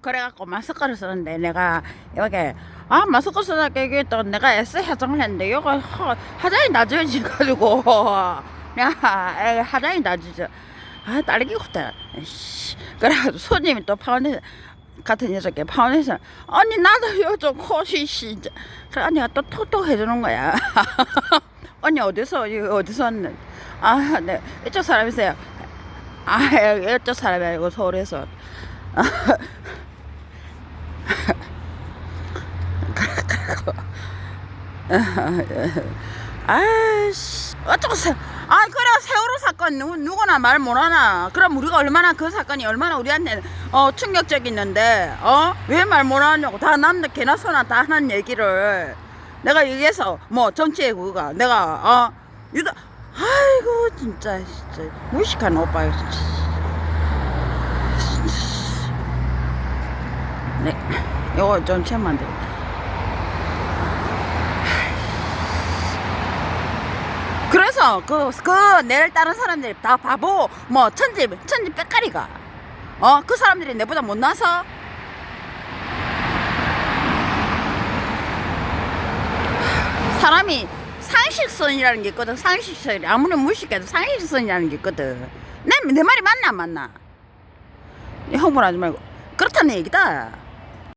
그래갖고 마스크를 쓰는데 내가 여기 아 마스크 쓰다가 이게 또 내가 S 화장을 했는데 이거 하, 화장이 낮아지가지고. 야 에, 화장이 낮아져 아 딸기 같다. 씨. 그래가지고 손님이 또 파운데이션 같은 녀석이 파운데이션 언니 나도 요즘 코시 씨. 그래 언니가 또 톡톡 해주는 거야. 언니 어디서 어디서 왔는 아네 이쪽 사람이세요? 아 이쪽 사람이 아니고 서울에서 아이씨 어쩌고 세 아이 그래 세월호 사건 누, 누구나 말 못하나. 그럼 우리가 얼마나 그 사건이 얼마나 우리한테 어 충격적이었는데 어? 왜 말 못하냐고. 다 남들 개나 소나 다 하는 얘기를. 내가 얘기해서 뭐 정치의 그거가 내가 어? 유다 아이고 진짜 진짜. 무식한 오빠 진짜 네 이거 좀 채면 돼. 그래서 그, 그, 내를 따른 사람들이 다 바보, 뭐, 천지, 천지 빽가리가. 어, 그 사람들이 내보다 못나서? 사람이 상식선이라는 게 있거든, 상식선이. 아무리 무식해도 상식선이라는 게 있거든. 내, 내 말이 맞나, 안 맞나? 이 흥분하지 말고. 그렇다는 얘기다.